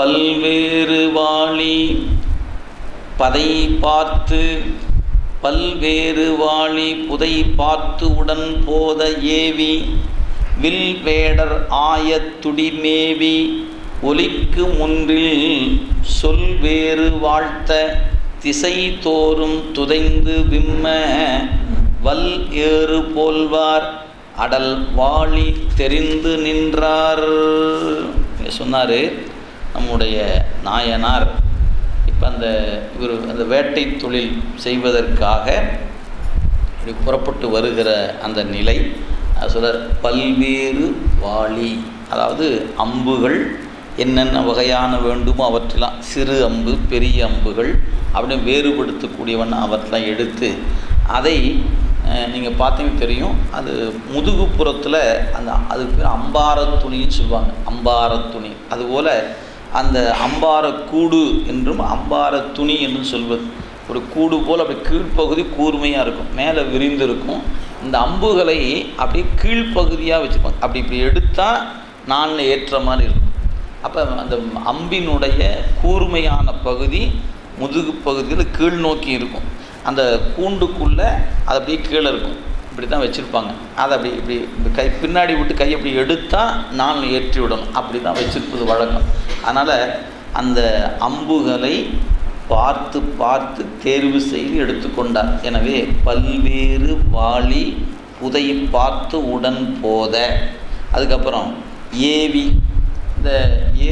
பல்வேறு வாளி பதை பார்த்து பல்வேறு வாழி புதை பார்த்து உடன் போத ஏவி வில் வேடர் ஆயத் துடிமேவி ஒலிக்கு முன்றில் சொல் வேறு வாழ்த்த திசை தோறும் துதைந்து விம்ம வல் ஏறு போல்வார் அடல் வாளி தெரிந்து நின்றார். சொன்னார் நம்முடைய நாயனார் இப்போ அந்த இவர் அந்த வேட்டை தொழில் செய்வதற்காக இப்படி புறப்பட்டு வருகிற அந்த நிலை அது பல்வேறு வாளி அதாவது அம்புகள் என்னென்ன வகையான வேண்டுமோ அவற்றெல்லாம் சிறு அம்பு பெரிய அம்புகள் அப்படின்னு வேறுபடுத்தக்கூடியவன் அவற்றெல்லாம் எடுத்து அதை நீங்கள் பார்த்தீங்கன்னா தெரியும் அது முதுகுப்புறத்தில் அந்த அதுக்கு பேர் துணின்னு சொல்லுவாங்க அம்பார துணி. அதுபோல் அந்த அம்பார கூடு என்றும் அம்பார துணி என்றும் சொல்வது. ஒரு கூடு போல் அப்படி கீழ்ப்பகுதி கூர்மையாக இருக்கும். மேலே விரிந்து இருக்கும் இந்த அம்புகளை அப்படியே கீழ்ப்பகுதியாக வச்சுருப்பாங்க அப்படி இப்படி எடுத்தால் நாளில் ஏற்ற மாதிரி இருக்கும். அப்போ அந்த அம்பினுடைய கூர்மையான பகுதி முதுகு பகுதியில் கீழ் நோக்கி இருக்கும். அந்த கூண்டுக்குள்ளே அது அப்படியே கீழே இருக்கும். இப்படி தான் வச்சுருப்பாங்க. அதை அப்படி இப்படி கை பின்னாடி விட்டு கை அப்படி எடுத்தால் நான் ஏற்றி விடணும். அப்படி தான் வச்சுருப்பது வழக்கம். அதனால் அந்த அம்புகளை பார்த்து பார்த்து தேர்வு செய்து எடுத்துக்கொண்டார். எனவே பல்வேறு வாளி புதை பார்த்து உடன் போத. அதுக்கப்புறம் ஏவி இந்த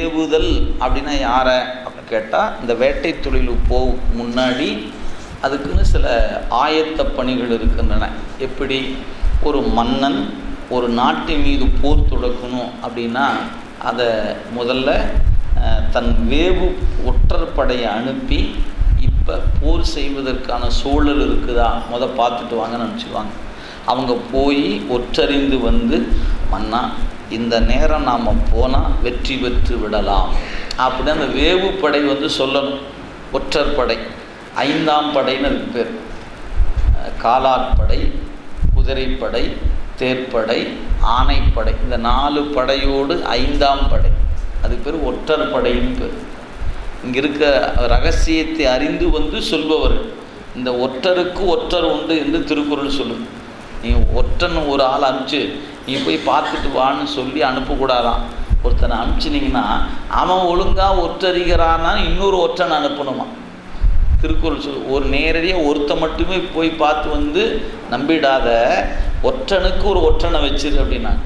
ஏவுதல் அப்படின்னா யாரை அப்படின்னு கேட்டால் இந்த வேட்டை தொழில் போ முன்னாடி அதுக்குன்னு சில ஆயத்த பணிகள் இருக்கின்றன. எப்படி? ஒரு மன்னன் ஒரு நாட்டின் மீது போர் தொடக்கணும் அப்படின்னா அதை முதல்ல தன் வேவு ஒற்றர் படையை அனுப்பி இப்போ போர் செய்வதற்கான சூழல் இருக்குதா? முத பார்த்துட்டு வாங்கன்னு நினச்சிக்குவாங்க அவங்க போய் ஒற்றறிந்து வந்து மன்னா இந்த நேரம் நாம் போனால் வெற்றி பெற்று விடலாம். அப்படின்னு அந்த வேவு படை வந்து சொல்லணும். ஒற்றர் படை ஐந்தாம் படைன்னு அதுக்கு பேர். காலாட்படை குதிரைப்படை தேர்ப்படை ஆனைப்படை இந்த நாலு படையோடு ஐந்தாம் படை. அதுக்கு பேர் ஒற்றர் படைப்பு பேர். இங்கே இருக்க ரகசியத்தை அறிந்து வந்து சொல்பவர்கள் இந்த ஒற்றருக்கு ஒற்றர் உண்டு என்று திருக்குறள் சொல்லும் நீ ஒற்றன் ஒரு ஆள் அனுப்பிச்சு நீ போய் பார்த்துட்டு வான்னு சொல்லி அனுப்பக்கூடாதான். ஒருத்தனை அனுப்பிச்சினிங்கன்னா அவன் ஒழுங்காக ஒற்றறிகிறான்னா இன்னொரு ஒற்றன் அனுப்பணுமா? திருக்குறள் சொல் ஒரு நேரடியாக ஒருத்த மட்டுமே போய் பார்த்து வந்து நம்பிடாத ஒற்றனுக்கு ஒரு ஒற்றனை வச்சிரு அப்படின்னாங்க.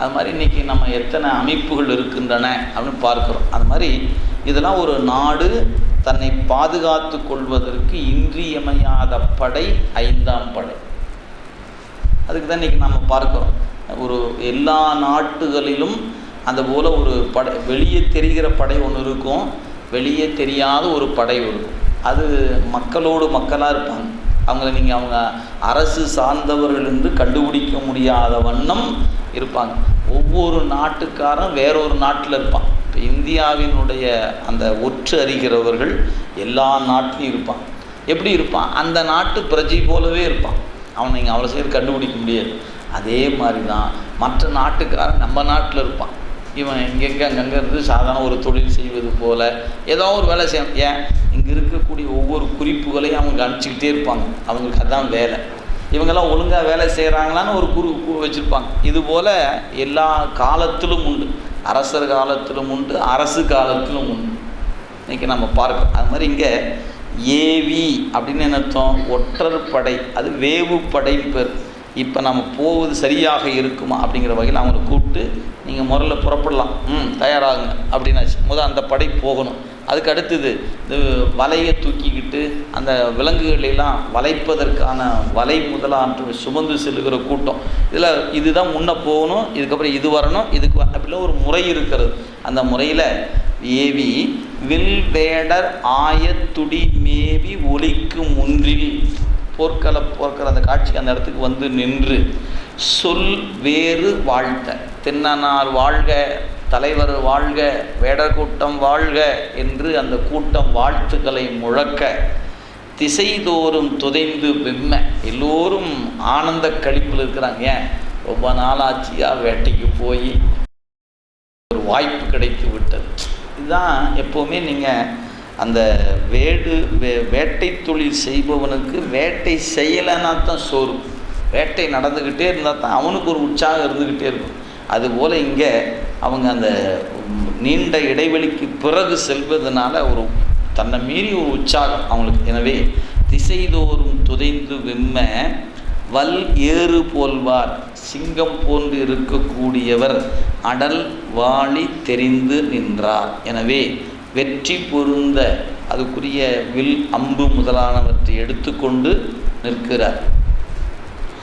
அது மாதிரி இன்றைக்கி நம்ம எத்தனை அமைப்புகள் இருக்கின்றன அப்படின்னு பார்க்குறோம். அது மாதிரி இதெல்லாம் ஒரு நாடு தன்னை பாதுகாத்து கொள்வதற்கு இன்றியமையாத படை ஐந்தாம் படை. அதுக்கு தான் இன்றைக்கி நம்ம பார்க்குறோம். ஒரு எல்லா நாட்டுகளிலும் அந்த போல் ஒரு படை வெளியே தெரிகிற படை ஒன்று இருக்கும் வெளியே தெரியாத ஒரு படை இருக்கும். அது மக்களோடு மக்களாக இருப்பாங்க. அவங்கள நீங்கள் அவங்க அரசு சார்ந்தவர்கள் என்று கண்டுபிடிக்க முடியாத வண்ணம் இருப்பாங்க. ஒவ்வொரு நாட்டுக்காரன் வேறொரு நாட்டில் இருப்பான். இப்போ இந்தியாவினுடைய அந்த ஒற்று அறிகிறவர்கள் எல்லா நாட்டிலையும் இருப்பான் எப்படி இருப்பான்? அந்த நாட்டு பிரஜை போலவே இருப்பான். அவனை நீங்கள் அவ்வளோ சீக்கிரம் கண்டுபிடிக்க முடியாது. அதே மாதிரி தான் மற்ற நாட்டுக்காரன் நம்ம நாட்டில் இருப்பான். இவன் எங்கெங்கே அங்கங்கே இருந்து சாதாரண ஒரு தொழில் செய்வது போல் ஏதோ ஒரு வேலை செய்யணும் ஏன்? இங்கே இருக்கக்கூடிய ஒவ்வொரு குறிப்புகளையும் அவங்க அனுப்பிச்சிக்கிட்டே இருப்பாங்க. அவங்களுக்கு அதான் வேலை. இவங்கெல்லாம் ஒழுங்காக வேலை செய்கிறாங்களான்னு ஒரு குரு வச்சுருப்பாங்க. இதுபோல் எல்லா காலத்திலும் உண்டு. அரசர் காலத்திலும் உண்டு அரசு காலத்திலும் உண்டு. இன்றைக்கி நம்ம பார்க்கணும் அது மாதிரி இங்கே ஏவி அப்படின்னு என்ன அர்த்தம்? ஒற்றர் படை. அது வேவு படைன்னு பேர். இப்போ நம்ம போவது சரியாக இருக்குமா அப்படிங்கிற வகையில் அவங்கள கூப்பிட்டு நீங்கள் முதல்ல புறப்படலாம். ம் தயாராகுங்க. அப்படின்னாச்சு. முதல் அந்த படை போகணும். அதுக்கு அடுத்தது இது வலையை தூக்கிக்கிட்டு அந்த விலங்குகளெல்லாம் வளைப்பதற்கான வலை முதலான்று சுமந்து செல்லுகிற கூட்டம். இதில் இதுதான் முன்னே போகணும் இதுக்கப்புறம் இது வரணும் இதுக்கு அப்படிலாம் ஒரு முறை இருக்கிறது. அந்த முறையில் ஏவி வில் வேடர் ஆயத்துடி மேவி ஒலிக்கு முன்றில் போர்க்கள போர்க்கிற அந்த காட்சி அந்த இடத்துக்கு வந்து நின்று சொல் வேறு வாழ்த்த தென்னனார் வாழ்க தலைவர் வாழ்க வேடர் கூட்டம் வாழ்க என்று அந்த கூட்டம் வாழ்த்துக்களை முழக்க திசைதோறும் துதைந்து வெம்ம. எல்லோரும் ஆனந்த கழிப்பில் இருக்கிறாங்க. ஏன்? ரொம்ப நாளாச்சியாக வேட்டைக்கு போய் ஒரு வாய்ப்பு கிடைத்து விட்டது. இதுதான் எப்போவுமே நீங்கள் அந்த வேடு வே வேட்டை தொழில் செய்பவனுக்கு வேட்டை செய்யலைன்னா தான் சோறு. வேட்டை நடந்துக்கிட்டே இருந்தால் தான் அவனுக்கு ஒரு உற்சாகம் இருந்துக்கிட்டே இருக்கும். அதுபோல் இங்கே அவங்க அந்த நீண்ட இடைவெளிக்கு பிறகு செல்வதனால ஒரு தன்னை மீறி ஒரு உற்சாகம் அவங்களுக்கு. எனவே திசைதோறும் துதைந்து விம்ம வல் ஏறு போல்வார். சிங்கம் போன்று இருக்கக்கூடியவர் அடல் வாழி தெரிந்து நின்றார். எனவே வெற்றி பொருந்த அதுக்குரிய வில் அம்பு முதலானவற்றை எடுத்துக்கொண்டு நிற்கிறார்.